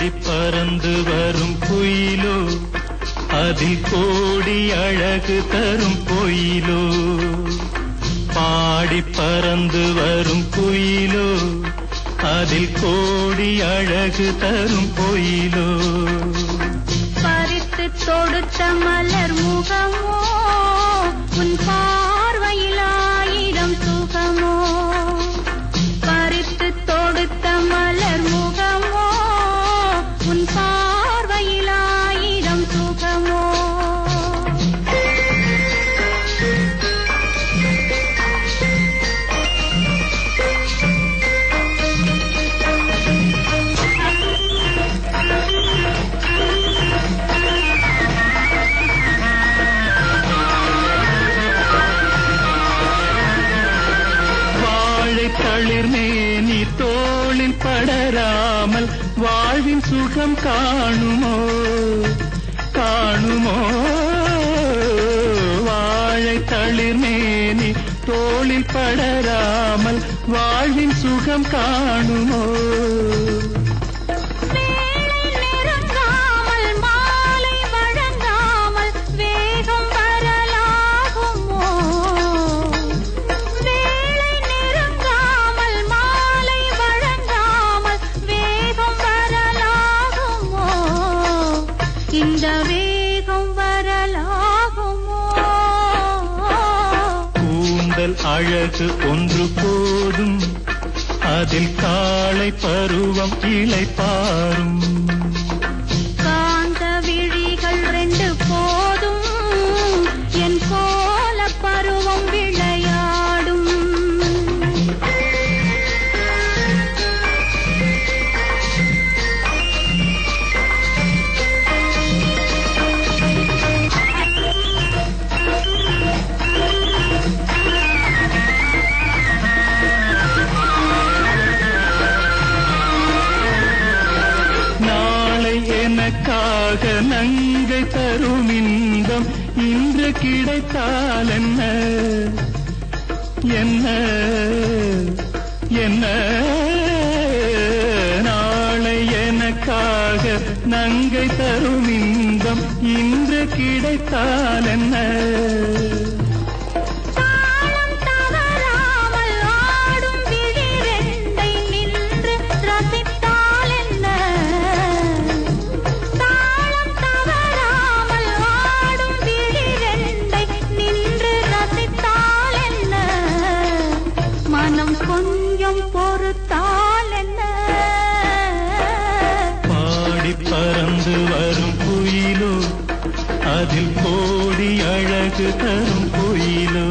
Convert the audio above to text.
தேடி பறந்து வரும் குயிலோ அதில் கோடி அழகு தரும் பொயிலோ. பாடி பறந்து வரும் குயிலோ அதில் கோடி அழகு தரும் பொயிலோ. பறித்து தொடுத்த மலர் முகமோ உன் வாழை நீ தோளில் படராமல் வாழ்வின் சுகம் காணுமோ? காணுமோ? வாழை தளிர்மே நீ தோளில் படராமல் வாழ்வின் சுகம் காணுமோ? கூந்தல் அழகு ஒன்று போதும். அதில் காளை பருவம் இலை பாரும் உனக்காக நங்கை தரும் இன்பம் இன்று கிடைத்தால் என்ன? என்ன? என்ன நாளை எனக்காக நங்கை தரும் இன்பம் இன்று கிடைத்தால் என்ன கொஞ்சம் பொறுத்தால் என்ன? பாடி பறந்து வரும் குயிலோ அதில் கோடி அழகு தரும் குயிலோ.